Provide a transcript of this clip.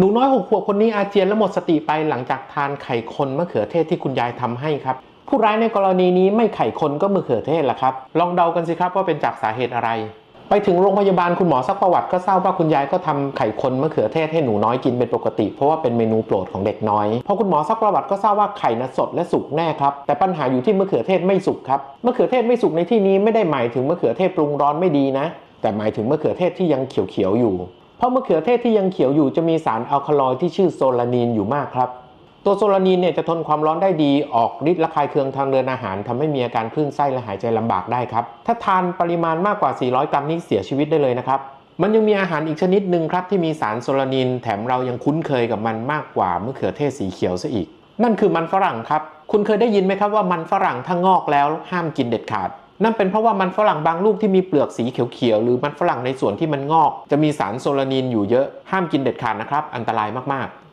หนูน้อยหกขวบคนนี้อาเจียนและหมดสติไปหลังจากทานไข่คนมะเขือเทศที่คุณยายทำให้ครับ ผู้ร้ายในกรณีนี้ไม่ไข่คนก็มะเขือเทศละครับ ลองเดากันสิครับว่าเป็นจากสาเหตุอะไร ไปถึงโรงพยาบาลคุณหมอซักประวัติก็ทราบว่าคุณยายก็ทำไข่คนมะเขือเทศให้หนูน้อยกินเป็นปกติ เพราะว่าเป็นเมนูโปรดของเด็กน้อยพอคุณหมอซักประวัติก็ทราบว่าไข่น่ะสดและสุกแน่ครับแต่ปัญหาอยู่ที่มะเขือเทศไม่สุกครับมะเขือเทศไม่สุกในที่นี้ไม่ได้หมายถึงมะเขือเทศปรุงร้อนไม่ดีนะ แต่หมายถึงมะเขือเทศที่ยังเขียวๆอยู่ เพราะมะเขือเทศที่ยังเขียวอยู่จะมีสารอัลคาลอยที่ชื่อโซลานีนอยู่มากครับ ตัวโซลานีนเนี่ยจะทนความร้อนได้ดีออกฤทธิ์ระคายเคืองทางเดินอาหารทำให้มีอาการคลื่นไส้และหายใจลำบากได้ครับ ถ้าทานปริมาณมากกว่า 400 กรัมนี่เสียชีวิตได้เลยนะครับมันยังมีอาหารอีกชนิดหนึ่งครับที่มีสารโซลานีนแถมเรายังคุ้นเคยกับมันมากกว่ามะเขือเทศสีเขียวซะอีก นั่นคือมันฝรั่งครับ คุณเคยได้ยินไหมครับว่ามันฝรั่งถ้างอกแล้วห้ามกินเด็ดขาด นั่นเป็นเพราะว่ามันฝรั่งบางลูกที่มีเปลือกสีเขียวๆหรือมันฝรั่งในส่วนที่มันงอก จะมีสารโซลานินอยู่เยอะห้ามกินเด็ดขาดนะครับอันตรายมากๆ